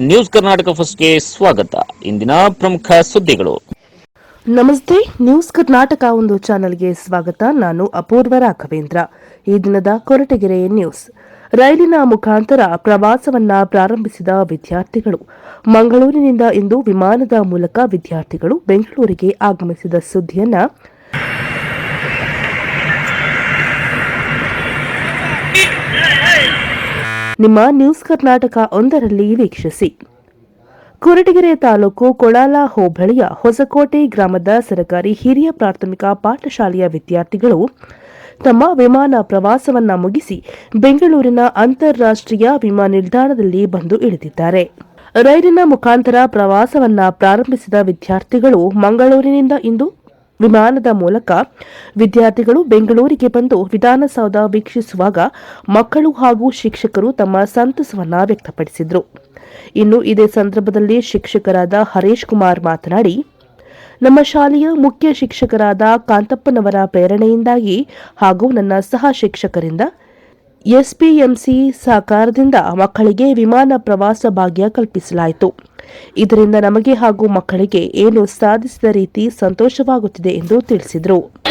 News Karnataka ಫಸ್ಟ್ಗೆ ಸ್ವಾಗತ. ಇಂದಿನ ಪ್ರಮುಖ ಸುದ್ದಿಗಳು. ನಮಸ್ತೆ, ನ್ಯೂಸ್ ಕರ್ನಾಟಕ ಒಂದು ಚಾನೆಲ್ಗೆ ಸ್ವಾಗತ. ನಾನು ಅಪೂರ್ವ ರಾಘವೇಂದ್ರ. ಈ ದಿನದ ಕೊರಟಗೆರೆ ನ್ಯೂಸ್. ರೈಲಿನ ಮುಖಾಂತರ ಪ್ರವಾಸವನ್ನ ಪ್ರಾರಂಭಿಸಿದ ವಿದ್ಯಾರ್ಥಿಗಳು. ಮಂಗಳೂರಿನಿಂದ ಇಂದು ವಿಮಾನದ ಮೂಲಕ ವಿದ್ಯಾರ್ಥಿಗಳು ಬೆಂಗಳೂರಿಗೆ ಆಗಮಿಸಿದ ಸುದ್ದಿಯನ್ನ ನಿಮ್ಮ ನ್ಯೂಸ್ ಕರ್ನಾಟಕ ಒಂದರಲ್ಲಿ ವೀಕ್ಷಿಸಿ. ಕೊರಟಗೆರೆ ತಾಲೂಕು ಕೊಳಾಲ ಹೋಬಳಿಯ ಹೊಸಕೋಟೆ ಗ್ರಾಮದ ಸರ್ಕಾರಿ ಹಿರಿಯ ಪ್ರಾಥಮಿಕ ಪಾಠಶಾಲೆಯ ವಿದ್ಯಾರ್ಥಿಗಳು ತಮ್ಮ ವಿಮಾನ ಪ್ರವಾಸವನ್ನ ಮುಗಿಸಿ ಬೆಂಗಳೂರಿನ ಅಂತಾರಾಷ್ಟ್ರೀಯ ವಿಮಾನ ನಿಲ್ದಾಣದಲ್ಲಿ ಬಂದು ಇಳಿದಿದ್ದಾರೆ. ರೈಲಿನ ಮುಖಾಂತರ ಪ್ರವಾಸವನ್ನ ಪ್ರಾರಂಭಿಸಿದ ವಿದ್ಯಾರ್ಥಿಗಳು ಮಂಗಳೂರಿನಿಂದ ಇಂದು ವಿಮಾನದ ಮೂಲಕ ವಿದ್ಯಾರ್ಥಿಗಳು ಬೆಂಗಳೂರಿಗೆ ಬಂದು ವಿಧಾನಸೌಧ ವೀಕ್ಷಿಸುವಾಗ ಮಕ್ಕಳು ಹಾಗೂ ಶಿಕ್ಷಕರು ತಮ್ಮ ಸಂತಸವನ್ನು ವ್ಯಕ್ತಪಡಿಸಿದರು. ಇನ್ನು ಇದೇ ಸಂದರ್ಭದಲ್ಲಿ ಶಿಕ್ಷಕರಾದ ಹರೀಶ್ ಕುಮಾರ್ ಮಾತನಾಡಿ, ನಮ್ಮ ಶಾಲೆಯ ಮುಖ್ಯ ಶಿಕ್ಷಕರಾದ ಕಾಂತಪ್ಪನವರ ಪ್ರೇರಣೆಯಿಂದಾಗಿ ಹಾಗೂ ನನ್ನ ಸಹ ಶಿಕ್ಷಕರಿಂದ ಎಸ್ಪಿಎಂಸಿ ಸಹಕಾರದಿಂದ ಮಕ್ಕಳಿಗೆ ವಿಮಾನ ಪ್ರವಾಸ ಭಾಗ್ಯ ಕಲ್ಪಿಸಲಾಯಿತು. ಇದರಿಂದ ನಮಗೆ ಹಾಗೂ ಮಕ್ಕಳಿಗೆ ಏನು ಸಾಧಿಸಿದ ರೀತಿ ಸಂತೋಷವಾಗುತ್ತಿದೆ ಎಂದು ತಿಳಿಸಿದರು.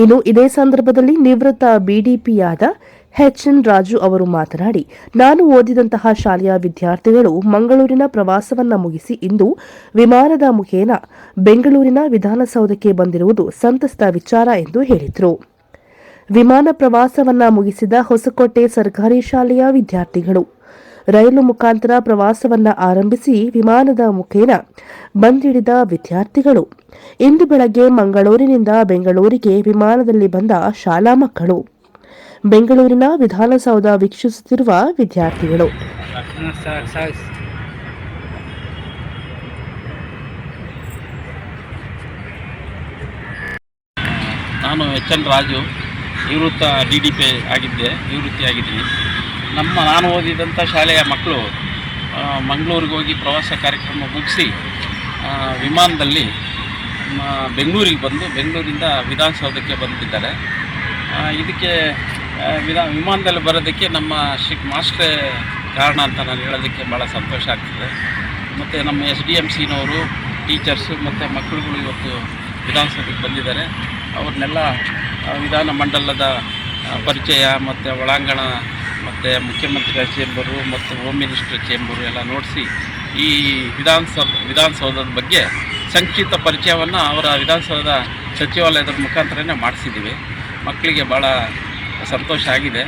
ಇನ್ನು ಇದೇ ಸಂದರ್ಭದಲ್ಲಿ ನಿವೃತ್ತ ಬಿಡಿಪಿಯಾದ ಎಚ್ ಎನ್ ರಾಜು ಅವರು ಮಾತನಾಡಿ, ನಾನು ಓದಿದಂತಹ ಶಾಲೆಯ ವಿದ್ಯಾರ್ಥಿಗಳು ಮಂಗಳೂರಿನ ಪ್ರವಾಸವನ್ನ ಮುಗಿಸಿ ಇಂದು ವಿಮಾನದ ಮುಖೇನ ಬೆಂಗಳೂರಿನ ವಿಧಾನಸೌಧಕ್ಕೆ ಬಂದಿರುವುದು ಸಂತಸದ ವಿಚಾರ ಎಂದು ಹೇಳಿದರು. ವಿಮಾನ ಪ್ರವಾಸವನ್ನ ಮುಗಿಸಿದ ಹೊಸಕೋಟೆ ಸರ್ಕಾರಿ ಶಾಲೆಯ ವಿದ್ಯಾರ್ಥಿಗಳು ರೈಲು ಮುಖಾಂತರ ಪ್ರವಾಸವನ್ನ ಆರಂಭಿಸಿ ವಿಮಾನದ ಮುಖೇನ ಬಂದಿಳಿದ ವಿದ್ಯಾರ್ಥಿಗಳು. ಇಂದು ಬೆಳಗ್ಗೆ ಮಂಗಳೂರಿನಿಂದ ಬೆಂಗಳೂರಿಗೆ ವಿಮಾನದಲ್ಲಿ ಬಂದ ಶಾಲಾ ಮಕ್ಕಳು. ಬೆಂಗಳೂರಿನ ವಿಧಾನಸೌಧ ವೀಕ್ಷಿಸುತ್ತಿರುವ ವಿದ್ಯಾರ್ಥಿಗಳು. ನಾನು ಎಚ್ ಎನ್ ರಾಜು, ನಿವೃತ್ತ ಡಿ ಡಿ ಪಿ ಆಗಿದ್ದೆ ನಿವೃತ್ತಿ ನಮ್ಮ ನಾನು ಓದಿದಂಥ ಶಾಲೆಯ ಮಕ್ಕಳು ಮಂಗಳೂರಿಗೆ ಹೋಗಿ ಪ್ರವಾಸ ಕಾರ್ಯಕ್ರಮ ಮುಗಿಸಿ ವಿಮಾನದಲ್ಲಿ ಬೆಂಗಳೂರಿಗೆ ಬಂದು, ಬೆಂಗಳೂರಿಂದ ವಿಧಾನಸೌಧಕ್ಕೆ ಬಂದಿದ್ದಾರೆ. ಇದಕ್ಕೆ ವಿಧಾ, ವಿಮಾನದಲ್ಲಿ ಬರೋದಕ್ಕೆ ನಮ್ಮ ಶಿಕ್ ಮಾಸ್ಟ್ರೇ ಕಾರಣ ಅಂತ ನಾನು ಹೇಳೋದಕ್ಕೆ ಭಾಳ ಸಂತೋಷ ಆಗ್ತದೆ. ಮತ್ತು ನಮ್ಮ ಎಸ್ ಡಿ ಎಂ ಸಿನವರು, ಟೀಚರ್ಸು, ಮತ್ತು ಮಕ್ಕಳುಗಳು ಇವತ್ತು ವಿಧಾನಸೌಧಕ್ಕೆ ಬಂದಿದ್ದಾರೆ. ಅವ್ರನ್ನೆಲ್ಲ ವಿಧಾನ ಮಂಡಲದ ಪರಿಚಯ, ಮತ್ತು ಒಳಾಂಗಣ ಮುಖ್ಯಮಂತ್ರಿಗಳ ಚೇಂಬರು ಮತ್ತು ಹೋಮ್ ಮಿನಿಸ್ಟರ್ ಚೇಂಬರು ಎಲ್ಲ ನೋಡಿಸಿ ಈ ವಿಧಾನಸೌಧ ವಿಧಾನಸೌಧದ ಬಗ್ಗೆ ಸಂಕ್ಷಿಪ್ತ ಪರಿಚಯವನ್ನು ಅವರ ವಿಧಾನಸೌಧ ಸಚಿವಾಲಯದ ಮುಖಾಂತರನೇ ಮಾಡಿಸಿದ್ದೀವಿ. ಮಕ್ಕಳಿಗೆ ಭಾಳ ಸಂತೋಷ ಆಗಿದೆ.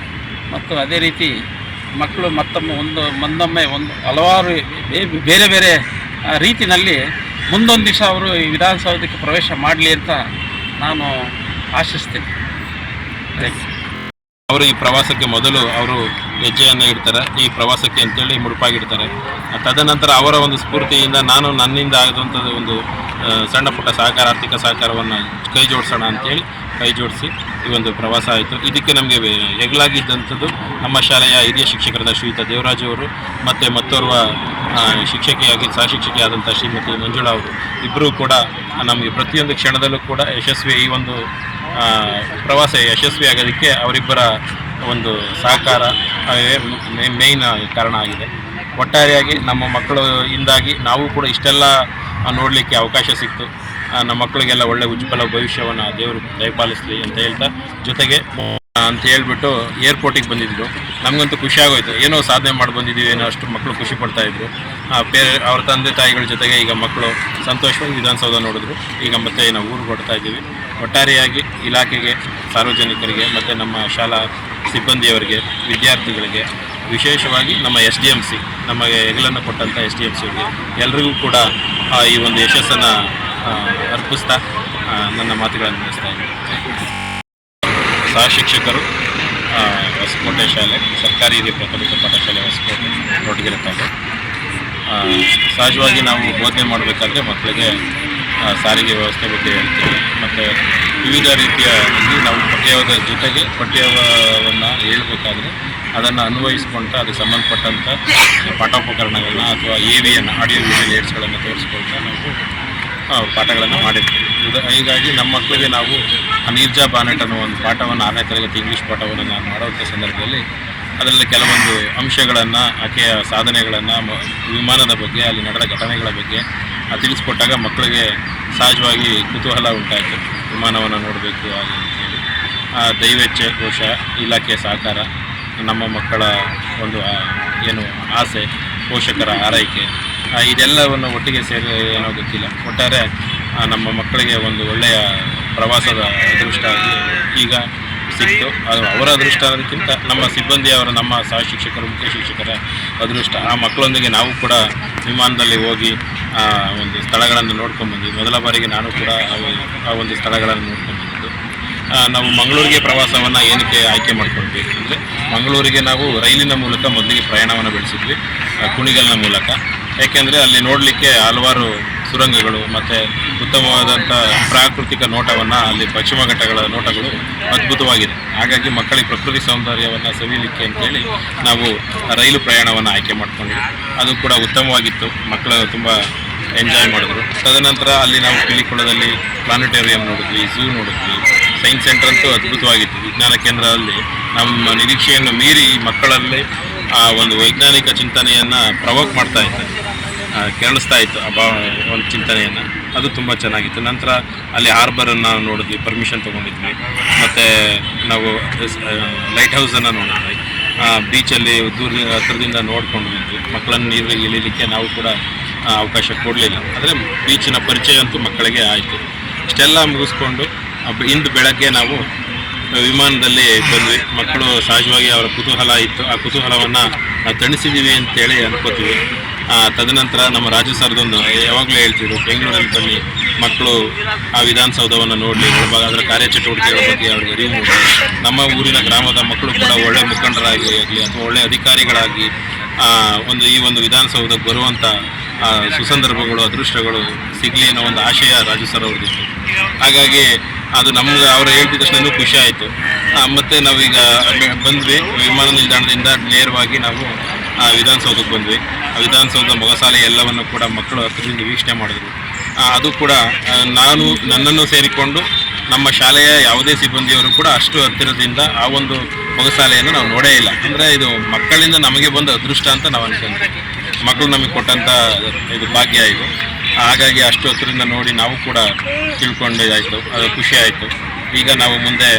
ಮತ್ತು ಅದೇ ರೀತಿ ಮಕ್ಕಳು ಮತ್ತೊಮ್ಮೆ ಒಂದು ಒಂದೊಮ್ಮೆ ಒಂದು ಹಲವಾರು ಬೇರೆ ಬೇರೆ ರೀತಿಯಲ್ಲಿ ಮುಂದೊಂದು ದಿವಸ ಅವರು ಈ ವಿಧಾನಸೌಧಕ್ಕೆ ಪ್ರವೇಶ ಮಾಡಲಿ ಅಂತ ನಾನು ಆಶಿಸ್ತೇನೆ. ಥ್ಯಾಂಕ್ ಯು ಅವರು ಈ ಪ್ರವಾಸಕ್ಕೆ ಮೊದಲು ಅವರು ಹೆಜ್ಜೆಯನ್ನು ಇಡ್ತಾರೆ, ಈ ಪ್ರವಾಸಕ್ಕೆ ಅಂತೇಳಿ ಮುಡುಪಾಗಿಡ್ತಾರೆ. ತದನಂತರ ಅವರ ಒಂದು ಸ್ಫೂರ್ತಿಯಿಂದ ನಾನು ನನ್ನಿಂದ ಆದಂಥದ್ದು ಒಂದು ಸಣ್ಣ ಪುಟ್ಟ ಸಹಕಾರ, ಆರ್ಥಿಕ ಸಹಕಾರವನ್ನು ಕೈ ಜೋಡಿಸೋಣ ಅಂತೇಳಿ ಕೈ ಜೋಡಿಸಿ ಈ ಒಂದು ಪ್ರವಾಸ ಆಯಿತು. ಇದಕ್ಕೆ ನಮಗೆ ಹೆಗಲಾಗಿದ್ದಂಥದ್ದು ನಮ್ಮ ಶಾಲೆಯ ಹಿರಿಯ ಶಿಕ್ಷಕರಾದ ಶ್ರೀಯುತ ದೇವರಾಜ್ ಅವರು, ಮತ್ತು ಮತ್ತೋರ್ವ ಶಿಕ್ಷಕಿಯಾಗಿ ಸಹ ಶಿಕ್ಷಕಿಯಾದಂಥ ಶ್ರೀಮತಿ ಮಂಜುಳಾ ಅವರು. ಇಬ್ಬರೂ ಕೂಡ ನಮಗೆ ಪ್ರತಿಯೊಂದು ಕ್ಷಣದಲ್ಲೂ ಕೂಡ ಯಶಸ್ವಿ ಈ ಒಂದು ಪ್ರವಾಸ ಯಶಸ್ವಿ ಆಗೋದಕ್ಕೆ ಅವರಿಬ್ಬರ ಒಂದು ಸಹಕಾರ ಮೇಯ್ನ್ ಕಾರಣ ಆಗಿದೆ. ಒಟ್ಟಾರೆಯಾಗಿ ನಮ್ಮ ಮಕ್ಕಳು ಇಂದಾಗಿ ನಾವು ಕೂಡ ಇಷ್ಟೆಲ್ಲ ನೋಡಲಿಕ್ಕೆ ಅವಕಾಶ ಸಿಕ್ತು. ನಮ್ಮ ಮಕ್ಕಳಿಗೆಲ್ಲ ಒಳ್ಳೆ ಉಜ್ವಲ ಭವಿಷ್ಯವನ್ನು ದೇವರು ದಯಪಾಲಿಸಲಿ ಅಂತ ಹೇಳ್ತಾ, ಜೊತೆಗೆ ಅಂತ ಹೇಳ್ಬಿಟ್ಟು ಏರ್ಪೋರ್ಟಿಗೆ ಬಂದಿದ್ರು ನಮಗಂತೂ ಖುಷಿ ಆಗೋಯ್ತು. ಏನೋ ಸಾಧನೆ ಮಾಡಿ ಬಂದಿದ್ದೀವಿ ಏನೋ ಅಷ್ಟು ಮಕ್ಕಳು ಖುಷಿ ಪಡ್ತಾ ಇದ್ರು. ಆ, ಬೇರೆ ಅವ್ರ ತಂದೆ ತಾಯಿಗಳ ಜೊತೆಗೆ ಈಗ ಮಕ್ಕಳು ಸಂತೋಷವಾಗಿ ವಿಧಾನಸೌಧ ನೋಡಿದ್ರು. ಈಗ ಮತ್ತೆ ನಾವು ಊರು ಕೊಡ್ತಾ ಇದ್ದೀವಿ. ಒಟ್ಟಾರೆಯಾಗಿ ಇಲಾಖೆಗೆ ಸಾರ್ವಜನಿಕರಿಗೆ ಮತ್ತು ನಮ್ಮ ಶಾಲಾ ಸಿಬ್ಬಂದಿಯವರಿಗೆ ವಿದ್ಯಾರ್ಥಿಗಳಿಗೆ ವಿಶೇಷವಾಗಿ ನಮ್ಮ ಎಸ್ ಡಿ ಎಂ ಸಿ ನಮಗೆ ಹೆಗಲನ್ನು ಕೊಟ್ಟಂಥ ಎಸ್ ಡಿ ಎಂ ಸಿಗೆ ಎಲ್ರಿಗೂ ಕೂಡ ಈ ಒಂದು ಯಶಸ್ಸನ್ನು ಅರ್ಪಿಸ್ತಾ ನನ್ನ ಮಾತುಗಳನ್ನು ನಡೆಸ್ತಾ ಇದ್ದೀನಿ. ಸಹ ಶಿಕ್ಷಕರು ಹೊಸಕೋಟೆ ಶಾಲೆ, ಸರ್ಕಾರಿ ಹಿರಿಯ ಪ್ರಾಥಮಿಕ ಪಾಠಶಾಲೆ ಹೊಸಕೋಟೆ ದೊಡ್ಡಗೆರೆ ತಾಲೂಕು ಸಹಜವಾಗಿ ನಾವು ಬೋಧನೆ ಮಾಡಬೇಕಾದ್ರೆ ಮಕ್ಕಳಿಗೆ ಸಾರಿಗೆ ವ್ಯವಸ್ಥೆ ಬಗ್ಗೆ ಹೇಳ್ತೀವಿ. ಮತ್ತು ವಿವಿಧ ರೀತಿಯ ನಾವು ಪಠ್ಯದ ಜೊತೆಗೆ ಪಠ್ಯವನ್ನು ಹೇಳ್ಬೇಕಾದ್ರೆ ಅದನ್ನು ಅನ್ವಯಿಸ್ಕೊಳ್ತಾ ಅದಕ್ಕೆ ಸಂಬಂಧಪಟ್ಟಂಥ ಪಾಠೋಪಕರಣಗಳನ್ನ ಅಥವಾ ಎ ವಿಯನ್ನು ಆಡಿಯೋ ವಿಷುವಲ್ ಏಡ್ಸ್ಗಳನ್ನು ತೋರಿಸ್ಕೊಳ್ತಾ ನಾವು ಪಾಠಗಳನ್ನು ಮಾಡಿರ್ತೀವಿ. ಹೀಗಾಗಿ ನಮ್ಮ ಮಕ್ಕಳಿಗೆ ನಾವು ನೀರ್ಜಾ ಬಾನೆಟ್ ಅನ್ನೋ ಒಂದು ಪಾಠವನ್ನು ಆರನೇ ತರಗತಿ ಇಂಗ್ಲೀಷ್ ಪಾಠವನ್ನು ನಾನು ಮಾಡುವಂಥ ಸಂದರ್ಭದಲ್ಲಿ ಅದರಲ್ಲಿ ಕೆಲವೊಂದು ಅಂಶಗಳನ್ನು ಆಕೆಯ ಸಾಧನೆಗಳನ್ನು ವಿಮಾನದ ಬಗ್ಗೆ ಅಲ್ಲಿ ನಡೆದ ಘಟನೆಗಳ ಬಗ್ಗೆ ತಿಳಿಸ್ಕೊಟ್ಟಾಗ ಮಕ್ಕಳಿಗೆ ಸಹಜವಾಗಿ ಕುತೂಹಲ ಉಂಟಾಯಿತು. ವಿಮಾನವನ್ನು ನೋಡಬೇಕು ಹಾಗೆ ಅಂತೇಳಿ ಆ, ದೈವೇಚ್ಛ ಕೋಶ ಇಲಾಖೆಯ ಸಹಕಾರ ನಮ್ಮ ಮಕ್ಕಳ ಒಂದು ಏನು ಆಸೆ ಪೋಷಕರ ಆರೈಕೆ ಇದೆಲ್ಲವನ್ನು ಒಟ್ಟಿಗೆ ಸೇರಿ ಏನೋ ಗೊತ್ತಿಲ್ಲ. ಒಟ್ಟಾರೆ ನಮ್ಮ ಮಕ್ಕಳಿಗೆ ಒಂದು ಒಳ್ಳೆಯ ಪ್ರವಾಸದ ಅದೃಷ್ಟ ಈಗ ಸಿಕ್ತು. ಅದು ಅವರ ಅದೃಷ್ಟ ಅನ್ನೋದಕ್ಕಿಂತ ನಮ್ಮ ಸಿಬ್ಬಂದಿಯವರ, ನಮ್ಮ ಸಹ ಶಿಕ್ಷಕರು, ಮುಖ್ಯ ಶಿಕ್ಷಕರ ಅದೃಷ್ಟ. ಆ ಮಕ್ಕಳೊಂದಿಗೆ ನಾವು ಕೂಡ ವಿಮಾನದಲ್ಲಿ ಹೋಗಿ ಒಂದು ಸ್ಥಳಗಳನ್ನು ನೋಡ್ಕೊಂಡ್ಬಂದ್ವಿ ಮೊದಲ ಬಾರಿಗೆ ನಾನು ಕೂಡ ಆ- ಒಂದು ಸ್ಥಳಗಳನ್ನು ನೋಡ್ಕೊಂಡ್ಬಂದಿದ್ದು ನಾವು ಮಂಗಳೂರಿಗೆ ಪ್ರವಾಸವನ್ನು ಏನಕ್ಕೆ ಆಯ್ಕೆ ಮಾಡ್ಕೊಳ್ಬೇಕು ಅಂದರೆ, ಮಂಗಳೂರಿಗೆ ನಾವು ರೈಲಿನ ಮೂಲಕ ಮೊದಲಿಗೆ ಪ್ರಯಾಣವನ್ನು ಬೆಳೆಸಿದ್ವಿ. ಕುಣಿಗಲ್ನ ಮೂಲಕ. ಯಾಕೆಂದರೆ ಅಲ್ಲಿ ನೋಡಲಿಕ್ಕೆ ಹಲವಾರು ಸುರಂಗಗಳು ಮತ್ತು ಉತ್ತಮವಾದಂಥ ಪ್ರಾಕೃತಿಕ ನೋಟವನ್ನು ಅಲ್ಲಿ ಪಶ್ಚಿಮ ಘಟ್ಟಗಳ ನೋಟಗಳು ಅದ್ಭುತವಾಗಿದೆ. ಹಾಗಾಗಿ ಮಕ್ಕಳಿಗೆ ಪ್ರಕೃತಿ ಸೌಂದರ್ಯವನ್ನು ಸವಿಯಲಿಕ್ಕೆ ಅಂತೇಳಿ ನಾವು ರೈಲು ಪ್ರಯಾಣವನ್ನು ಆಯ್ಕೆ ಮಾಡ್ಕೊಂಡ್ವಿ ಅದು ಕೂಡ ಉತ್ತಮವಾಗಿತ್ತು. ಮಕ್ಕಳು ತುಂಬ ಎಂಜಾಯ್ ಮಾಡಿದ್ರು. ತದನಂತರ ಅಲ್ಲಿ ನಾವು ಪಿಲಿಕುಳದಲ್ಲಿ ಪ್ಲಾನೆಟೇರಿಯಂ ನೋಡಿದ್ವಿ, ಝೂ ನೋಡಿದ್ವಿ. ಸೈನ್ಸ್ ಸೆಂಟರ್ ಅಂತೂ ಅದ್ಭುತವಾಗಿತ್ತು. ವಿಜ್ಞಾನ ಕೇಂದ್ರದಲ್ಲಿ ನಮ್ಮ ನಿರೀಕ್ಷೆಯನ್ನು ಮೀರಿ ಮಕ್ಕಳಲ್ಲಿ ಆ ಒಂದು ವೈಜ್ಞಾನಿಕ ಚಿಂತನೆಯನ್ನು ಪ್ರವೋಕ್ ಮಾಡ್ತಾ ಇತ್ತು. ಕೆರಳಿಸ್ತಾ ಇತ್ತು ಆ ಒಂದು ಚಿಂತನೆಯನ್ನು. ಅದು ತುಂಬ ಚೆನ್ನಾಗಿತ್ತು. ನಂತರ ಅಲ್ಲಿ ಹಾರ್ಬರನ್ನು ನೋಡಿದ್ವಿ ಪರ್ಮಿಷನ್ ತೊಗೊಂಡಿದ್ವಿ. ಮತ್ತು ನಾವು ಲೈಟ್ ಹೌಸನ್ನು ನೋಡಿದ್ವಿ. ಬೀಚಲ್ಲಿ ದೂರ ಹತ್ರದಿಂದ ನೋಡ್ಕೊಂಡು ಬಂದ್ವಿ. ಮಕ್ಕಳನ್ನು ನೀರಿಗೆ ಇಳಿಲಿಕ್ಕೆ ನಾವು ಕೂಡ ಅವಕಾಶ ಕೊಡಲಿಲ್ಲ. ಆದರೆ ಬೀಚಿನ ಪರಿಚಯ ಅಂತೂ ಮಕ್ಕಳಿಗೆ ಆಯಿತು. ಇಷ್ಟೆಲ್ಲ ಮುಗಿಸ್ಕೊಂಡು ಇಂದು ಬೆಳಗ್ಗೆ ನಾವು ವಿಮಾನದಲ್ಲಿ ಬಂದ್ವಿ. ಮಕ್ಕಳು ಸಹಜವಾಗಿ ಅವರ ಕುತೂಹಲ ಇತ್ತು. ಆ ಕುತೂಹಲವನ್ನು ತಣಿಸಿದ್ದೀವಿ ಅಂತೇಳಿ ಅನ್ಕೋತೀವಿ. ತದನಂತರ ನಮ್ಮ ರಾಜ್ಯ ಸರ್ದೊಂದು ಯಾವಾಗಲೂ ಹೇಳ್ತಿದ್ರು, ಬೆಂಗಳೂರಲ್ಲಿ ಬನ್ನಿ, ಮಕ್ಕಳು ಆ ವಿಧಾನಸೌಧವನ್ನು ನೋಡಲಿ ಅದರ ಕಾರ್ಯಚಟುವಟಿಕೆಗಳ ಬಗ್ಗೆ ಅವ್ರಿಗೆ ಅರಿವು ನಮ್ಮ ಊರಿನ ಗ್ರಾಮದ ಮಕ್ಕಳು ಕೂಡ ಒಳ್ಳೆ ಮುಖಂಡರಾಗಿ ಆಗಲಿ ಅಥವಾ ಒಳ್ಳೆ ಅಧಿಕಾರಿಗಳಾಗಿ ಒಂದು ಈ ಒಂದು ವಿಧಾನಸೌಧಕ್ಕೆ ಬರುವಂಥ ಸುಸಂದರ್ಭಗಳು, ಅದೃಷ್ಟಗಳು ಸಿಗಲಿ ಅನ್ನೋ ಒಂದು ಆಶಯ ರಾಜು ಸರ್ ಅವ್ರದ್ದು ಹಾಗಾಗಿ ಅದು ನಮ್ಗೆ ಅವ್ರು ಹೇಳಿದ ತಕ್ಷಣ ಖುಷಿ ಆಯಿತು. ಮತ್ತು ನಾವೀಗ ಬಂದ್ವಿ. ವಿಮಾನ ನಿಲ್ದಾಣದಿಂದ ನೇರವಾಗಿ ನಾವು ವಿಧಾನಸೌಧಕ್ಕೆ ಬಂದ್ವಿ. ಆ ವಿಧಾನಸೌಧ ಮೊಗಸಾಲೆ ಎಲ್ಲವನ್ನು ಕೂಡ ಮಕ್ಕಳು ಹತ್ತಿರದಿಂದ ವೀಕ್ಷಣೆ ಮಾಡಿದ್ರು. ಅದು ಕೂಡ ನಾನು ನನ್ನನ್ನು ಸೇರಿಕೊಂಡು ನಮ್ಮ ಶಾಲೆಯ ಯಾವುದೇ ಸಿಬ್ಬಂದಿಯವರು ಕೂಡ ಅಷ್ಟು ಹತ್ತಿರದಿಂದ ಆ ಒಂದು ಮೊಗಸಾಲೆಯನ್ನು ನಾವು ನೋಡೇ ಇಲ್ಲ. ಅಂದರೆ ಇದು ಮಕ್ಕಳಿಂದ ನಮಗೆ ಬಂದ ಅದೃಷ್ಟ ಅಂತ ನಾವು ಅನ್ಕೊಂತೀವಿ. ಮಕ್ಕಳು ನಮಗೆ ಕೊಟ್ಟಂಥ ಇದು ಭಾಗ್ಯ ಇದು. ಹಾಗಾಗಿ ಅಷ್ಟು ಹತ್ತಿರದಿಂದ ನೋಡಿ ನಾವು ಕೂಡ ತಿಳ್ಕೊಂಡಿದ್ದಾಯಿತು ಅದು ಖುಷಿ ಆಯಿತು. ಈಗ ನಾವು ಮುಂದೆ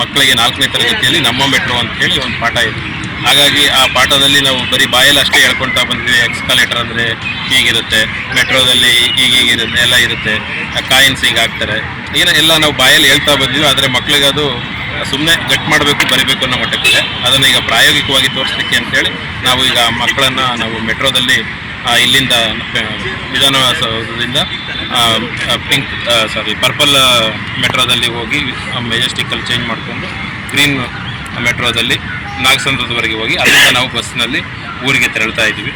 ಮಕ್ಕಳಿಗೆ ನಾಲ್ಕನೇ ತರಗತಿಯಲ್ಲಿ ನಮ್ಮ ಮೆಟ್ರೋ ಅಂತ ಹೇಳಿ ಒಂದು ಪಾಠ ಇದೆ. ಹಾಗಾಗಿ ಆ ಪಾಠದಲ್ಲಿ ನಾವು ಬರೀ ಬಾಯಲ್ಲಿ ಅಷ್ಟೇ ಹೇಳ್ಕೊಳ್ತಾ ಬಂದ್ವಿ ಎಕ್ಸ್ಕಾಲೇಟರ್ ಅಂದರೆ ಹೀಗಿರುತ್ತೆ, ಮೆಟ್ರೋದಲ್ಲಿ ಈಗ ಹೀಗಿರುತ್ತೆ ಎಲ್ಲ ಇರುತ್ತೆ, ಕಾಯಿನ್ಸ್ ಈಗ ಹಾಕ್ತಾರೆ. ಏನ ಎಲ್ಲ ನಾವು ಬಾಯಲ್ಲಿ ಹೇಳ್ತಾ ಬಂದ್ವಿ ಆದರೆ ಮಕ್ಕಳಿಗೆ ಅದು ಸುಮ್ಮನೆ ಗಟ್ ಮಾಡಬೇಕು, ಬರಿಬೇಕು ಅನ್ನೋ ಮಟ್ಟಕ್ಕಿದೆ. ಅದನ್ನು ಈಗ ಪ್ರಾಯೋಗಿಕವಾಗಿ ತೋರಿಸ್ಲಿಕ್ಕೆ ಅಂತೇಳಿ ನಾವು ಈಗ ಮಕ್ಕಳನ್ನು ನಾವು ಮೆಟ್ರೋದಲ್ಲಿ ಇಲ್ಲಿಂದ ವಿಧಾನಸೌಧದಿಂದ ಪಿಂಕ್ ಸಾರಿ ಪರ್ಪಲ್ ಮೆಟ್ರೋದಲ್ಲಿ ಹೋಗಿ ಮೆಜೆಸ್ಟಿಕ್ಕಲ್ಲಿ ಚೇಂಜ್ ಮಾಡಿಕೊಂಡು ಗ್ರೀನ್ ಮೆಟ್ರೋದಲ್ಲಿ ನಾಗಸಂದ್ರದವರೆಗೆ ಹೋಗಿ, ಅಲ್ಲಿಂದ ನಾವು ಬಸ್ನಲ್ಲಿ ಊರಿಗೆ ತೆರಳ್ತಾ ಇದ್ದೀವಿ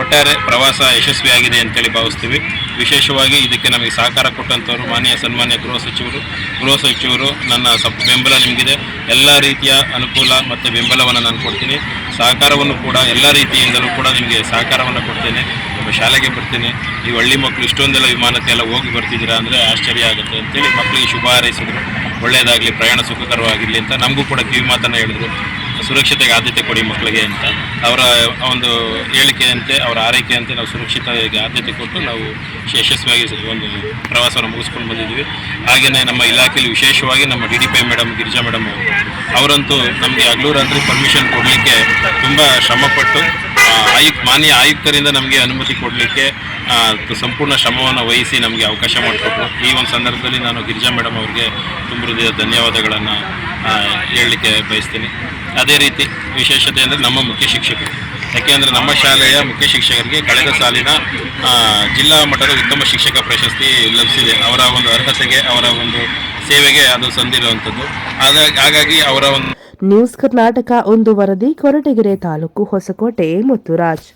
ಒಟ್ಟಾರೆ ಪ್ರವಾಸ ಯಶಸ್ವಿಯಾಗಿದೆ ಅಂತೇಳಿ ಭಾವಿಸ್ತೀವಿ. ವಿಶೇಷವಾಗಿ ಇದಕ್ಕೆ ನಮಗೆ ಸಹಕಾರ ಕೊಟ್ಟಂಥವ್ರು ಮಾನ್ಯ ಸನ್ಮಾನ್ಯ ಗೃಹ ಸಚಿವರು ಗೃಹ ಸಚಿವರು, ನನ್ನ ಸಪ್ ಬೆಂಬಲ ನಿಮಗಿದೆ. ಎಲ್ಲ ರೀತಿಯ ಅನುಕೂಲ ಮತ್ತು ಬೆಂಬಲವನ್ನು ನಾನು ಕೊಡ್ತೀನಿ. ಸಹಕಾರವನ್ನು ಕೂಡ ಎಲ್ಲ ರೀತಿಯಿಂದಲೂ ಕೂಡ ನಿಮಗೆ ಸಹಕಾರವನ್ನು ಕೊಡ್ತೇನೆ. ನಿಮ್ಮ ಶಾಲೆಗೆ ಬರ್ತೀನಿ. ನೀವು ಹಳ್ಳಿ ಮಕ್ಕಳು ಇಷ್ಟೊಂದೆಲ್ಲ ವಿಮಾನಕ್ಕೆ ಎಲ್ಲ ಹೋಗಿ ಬರ್ತಿದ್ದೀರಾ ಅಂದರೆ ಆಶ್ಚರ್ಯ ಆಗುತ್ತೆ ಅಂತೇಳಿ ಮಕ್ಕಳಿಗೆ ಶುಭ ಹಾರೈಸಿದ್ರು. ಒಳ್ಳೆಯದಾಗಲಿ, ಪ್ರಯಾಣ ಸುಖಕರವಾಗಿರಲಿ ಅಂತ ನಮಗೂ ಕೂಡ ಕಿವಿ ಮಾತನ್ನು ಹೇಳಿದ್ರು. ಸುರಕ್ಷತೆಗೆ ಆದ್ಯತೆ ಕೊಡಿ ಮಕ್ಕಳಿಗೆ ಅಂತ. ಅವರ ಒಂದು ಹೇಳಿಕೆಯಂತೆ ಅವರ ಆರೈಕೆಯಂತೆ ನಾವು ಸುರಕ್ಷಿತವಾಗಿ ಆದ್ಯತೆ ಕೊಟ್ಟು ನಾವು ಯಶಸ್ವಿಯಾಗಿ ಒಂದು ಪ್ರವಾಸವನ್ನು ಮುಗಿಸ್ಕೊಂಡು ಬಂದಿದ್ದೀವಿ. ಹಾಗೆಯೇ ನಮ್ಮ ಇಲಾಖೆಯಲ್ಲಿ ವಿಶೇಷವಾಗಿ ನಮ್ಮ D D P madam, Girija madam ಅವರಂತೂ ನಮಗೆ ಹಗಲು ಪರ್ಮಿಷನ್ ಕೊಡಲಿಕ್ಕೆ ತುಂಬ ಶ್ರಮಪಟ್ಟು ಆಯುಕ್, ಮಾನ್ಯ ಆಯುಕ್ತರಿಂದ ನಮಗೆ ಅನುಮತಿ ಕೊಡಲಿಕ್ಕೆ ಸಂಪೂರ್ಣ ಶ್ರಮವನ್ನು ವಹಿಸಿ ನಮಗೆ ಅವಕಾಶ ಮಾಡಿಕೊಟ್ರು ಈ ಒಂದು ಸಂದರ್ಭದಲ್ಲಿ ನಾನು ಗಿರಿಜಾ ಮೇಡಮ್ ಅವರಿಗೆ ತುಂಬ ಹೃದಯ ಧನ್ಯವಾದಗಳನ್ನು ಹೇಳಲಿಕ್ಕೆ ಬಯಸ್ತೀನಿ. ಅದೇ ರೀತಿ ವಿಶೇಷತೆ ಅಂದರೆ ನಮ್ಮ ಮುಖ್ಯ ಶಿಕ್ಷಕರು. ಯಾಕೆಂದರೆ ನಮ್ಮ ಶಾಲೆಯ ಮುಖ್ಯ ಶಿಕ್ಷಕರಿಗೆ ಕಳೆದ ಸಾಲಿನ ಜಿಲ್ಲಾ ಮಟ್ಟದ ಉತ್ತಮ ಶಿಕ್ಷಕ ಪ್ರಶಸ್ತಿ ಲಭಿಸಿದೆ. ಅವರ ಒಂದು ಅರ್ಹತೆಗೆ, ಅವರ ಒಂದು ಸೇವೆಗೆ ಅದು ಸಂದಿರುವಂಥದ್ದು. ಹಾಗಾಗಿ ಅವರ ಒಂದು ನ್ಯೂಸ್ ಕರ್ನಾಟಕ ಒಂದು ವರದಿ, ಕೊರಟಗೆರೆ ತಾಲೂಕು ಹೊಸಕೋಟೆ, ಮುತ್ತುರಾಜ್.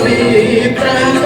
Holy Christ.